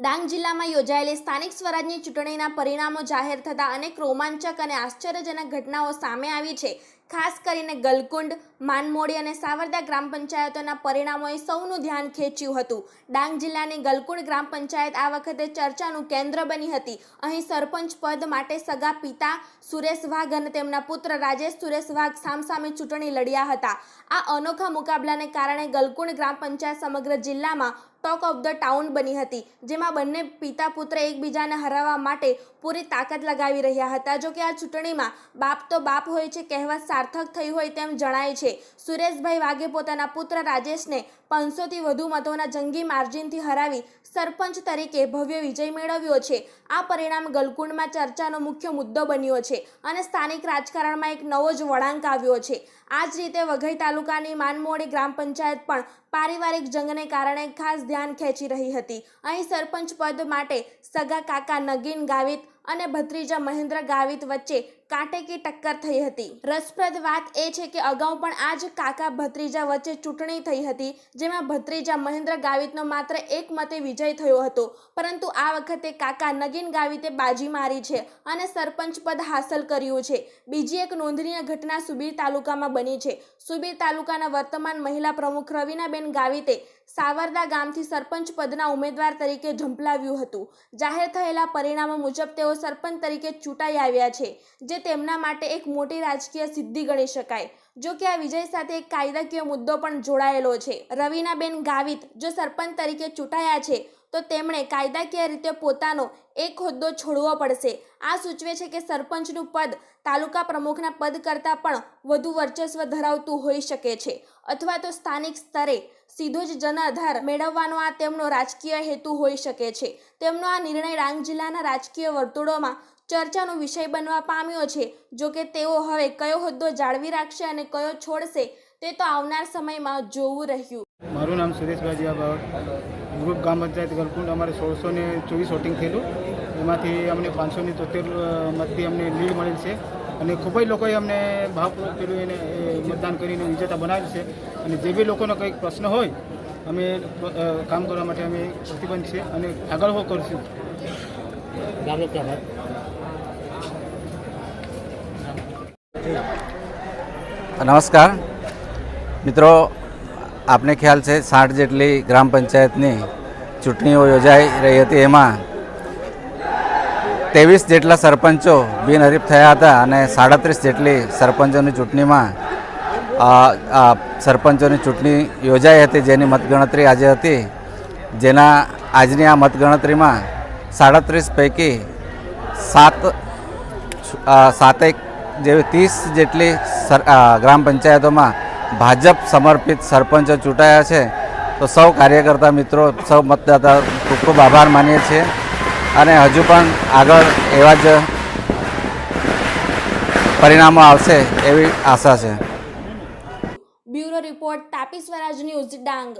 ડાંગ જિલ્લામાં યોજાયેલી સ્થાનિક સ્વરાજની ચૂંટણીના પરિણામો જાહેર થતાં અનેક રોમાંચક અને આશ્ચર્યજનક ઘટનાઓ સામે આવી છે. ખાસ કરીને ગલકુંડ, માનમોડી અને સાવરદા ગ્રામ પંચાયતોના પરિણામોએ સૌનું ધ્યાન ખેંચ્યું હતું. ડાંગ જિલ્લાની ગલકુંડ ગ્રામ પંચાયત આ વખતે ચર્ચાનું કેન્દ્ર બની હતી. અહીં સરપંચ પદ માટે સગા પિતા સુરેશ વાઘ અને તેમના પુત્ર રાજેશ સુરેશ વાઘ સામસામે ચૂંટણી લડ્યા હતા. આ અનોખા મુકાબલાને કારણે ગલકુંડ ગ્રામ પંચાયત સમગ્ર જિલ્લામાં ટોક ઓફ ધ ટાઉન બની હતી, જેમાં બંને પિતા પુત્ર એકબીજાને હરાવવા માટે પૂરી તાકાત લગાવી રહ્યા હતા. જો કે આ ચૂંટણીમાં બાપ તો બાપ હોય છે કહેવત સાર્થક થઈ હોય તેમ જણાય છે. સુરેશભાઈ વાઘે પોતાના પુત્ર રાજેશને પાંચસોથી વધુ મતોના જંગી માર્જિનથી હરાવી સરપંચ તરીકે ભવ્ય વિજય મેળવ્યો છે. આ પરિણામ ગલકુંડમાં ચર્ચાનો મુખ્ય મુદ્દો બન્યો છે અને સ્થાનિક રાજકારણમાં એક નવો જ વળાંક આવ્યો છે. આ જ રીતે વઘઈ તાલુકાની માનમોડી ગ્રામ પંચાયત પણ પારિવારિક જંગને કારણે ખાસ ધ્યાન ખેંચી રહી હતી. અહીં સરપંચ પદ માટે સગા કાકા નગીન ગાવિત અને ભત્રીજા મહેન્દ્ર ગાવિત વચ્ચે કાંટેકી ટક્કર થઈ હતી. રસપ્રદ વાત એ છે કે અગાઉ પણ આ જ કાકા ભત્રીજા વચ્ચે ચૂંટણી થઈ હતી, જેમાં ભત્રીજા મહેન્દ્ર ગાવિતનો માત્ર એક મતે વિજય થયો હતો. પરંતુ આ વખતે કાકા નગીન ગાવિતે બાજી મારી છે અને સરપંચ પદ હાંસલ કર્યું છે. બીજી એક નોંધનીય ઘટના સુબીર તાલુકામાં બની છે. સુબીર તાલુકાના વર્તમાન મહિલા પ્રમુખ રવીનાબેન ગાવિતે સાવરદા ગામથી સરપંચ પદના ઉમેદવાર તરીકે ઝંપલાવ્યું હતું. જાહેર થયેલા પરિણામો મુજબ તેઓ સરપંચ તરીકે ચૂંટાઈ આવ્યા છે, જે તેમના માટે એક મોટી રાજકીય સિદ્ધિ ગણી શકાય. જો કે આ વિજય સાથે એક કાયદાકીય મુદ્દો પણ જોડાયેલો છે. રવિનાબેન ગાવિત જો સરપંચ તરીકે ચૂંટાયા છે તો તેમણે કાયદાકીય રીતે પોતાનો એક હોદ્દો છોડવો પડશે. આ સૂચવે છે કે સરપંચનું પદ તાલુકા પ્રમુખના પદ કરતાં પણ વધુ વર્ચસ્વ ધરાવતું હોઈ શકે છે અથવા તો સ્થાનિક સ્તરે સીધો જ જનાધાર મેળવવાનો આ તેમનો રાજકીય હેતુ હોઈ શકે છે. તેમનો આ નિર્ણય ડાંગ જિલ્લાના રાજકીય વર્તુળોમાં ચર્ચાનો વિષય બનવા પામ્યો છે. જો કે તેઓ હવે કયો હોદ્દો જાળવી રાખશે અને કયો છોડશે તે તો આવનાર સમયમાં જોવું રહ્યું. મારું નામ સુરેશભાઈ જીયાભાઈ ગ્રુપ ગામ પંચાયત ગલકુંડ અમારે સોળસો ને ચોવીસ વોટિંગ થયેલું. એમાંથી અમને પાંચસો ને તોતેર મતથી અમને લીડ મળેલ છે. અને ખૂબ જ લોકોએ અમને ભાવપૂર્વક પેલું એને મતદાન કરીને વિજેતા બનાવ્યું છે. અને જે બી લોકોનો કંઈક પ્રશ્ન હોય અમે કામ કરવા માટે અમે પ્રતિબંધ છે અને આગળ હો કરશું નમસ્કાર. મિત્રો, આપને ખ્યાલ છે, સાઠ જેટલી ગ્રામ પંચાયતની ચૂંટણીઓ યોજાઈ રહી હતી. એમાં ત્રેવીસ જેટલા સરપંચો બિનહરીફ થયા હતા અને સાડત્રીસ જેટલી સરપંચોની ચૂંટણીમાં સરપંચોની ચૂંટણી યોજાઈ હતી, જેની મતગણતરી આજે હતી. જેના, આજની આ મતગણતરીમાં સાડત્રીસ પૈકી સાત સાતેક જેવી ત્રીસ જેટલી સર ગ્રામ પંચાયતોમાં ભાજપ સમર્પિત સરપંચો ચૂંટાયા છે. તો સૌ કાર્યકર્તા મિત્રો, સૌ મતદાતા ખૂબ ખૂબ આભાર માનીએ છીએ. અને હજુ પણ આગળ એવા જ પરિણામો આવશે એવી આશા છે. Bureau report, Tapi Swaraj news, Dang.